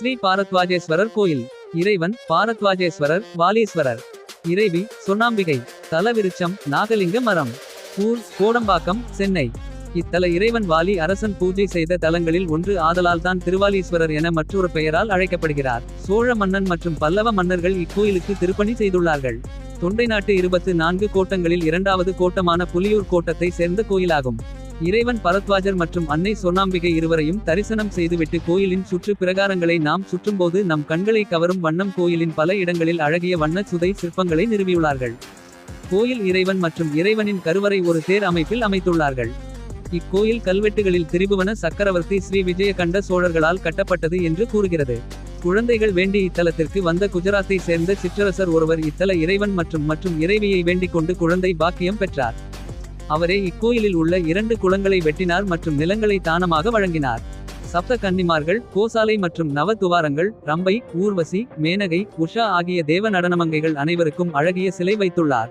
ஸ்ரீ பாரத்வாஜேஸ்வரர் கோயில். இறைவன் பாரத்வாஜேஸ்வரர் வாலீஸ்வரர். இறைவி சொன்னாம்பிகை தலவிருச்சம் நாகலிங்க மரம். ஊர் கோடம்பாக்கம் சென்னை. இத்தல இறைவன் வாலி அரசன் பூஜை செய்த தலங்களில் ஒன்று ஆதலால் தான் திருவாலீஸ்வரர் என மற்றொரு பெயரால் அழைக்கப்படுகிறார். சோழ மன்னன் மற்றும் பல்லவ மன்னர்கள் இக்கோயிலுக்கு திருப்பணி செய்துள்ளார்கள். தொண்டை நாட்டு இருபத்து நான்கு கோட்டங்களில் இரண்டாவது கோட்டமான புலியூர் கோட்டத்தை சேர்ந்த கோயிலாகும். இறைவன் பரத்வாஜர் மற்றும் அன்னை சொன்னாம்பிகை இருவரையும் தரிசனம் செய்துவிட்டு கோயிலின் சுற்று பிரகாரங்களை நாம் சுற்றும்போது நம் கண்களை கவரும் வண்ணம் கோயிலின் பல இடங்களில் அழகிய வண்ண சுதை சிற்பங்களை நிறுவியுள்ளார்கள். கோயில் இறைவன் மற்றும் இறைவனின் கருவறை ஒரு தேர் அமைப்பில் அமைத்துள்ளார்கள். இக்கோயில் கல்வெட்டுகளில் திரிபுவன சக்கரவர்த்தி ஸ்ரீ விஜயகண்ட சோழர்களால் கட்டப்பட்டது என்று கூறுகிறது. குழந்தைகள் வேண்டி இத்தலத்திற்கு வந்த குஜராத்தை சேர்ந்த சிற்றரசர் ஒருவர் இத்தல இறைவன் மற்றும் மற்றும் இறைவியை வேண்டிக் கொண்டு குழந்தை பாக்கியம் பெற்றார். அவரே இக்கோயிலில் உள்ள இரண்டு குளங்களை வெட்டினார் மற்றும் நிலங்களை தானமாக வழங்கினார். சப்த கன்னிமார்கள் கோசாலை மற்றும் நவ துவாரங்கள் ரம்பை ஊர்வசி மேனகை உஷா ஆகிய தேவ நடனமங்கைகள் அனைவருக்கும் அழகிய சிலை வைத்துள்ளார்.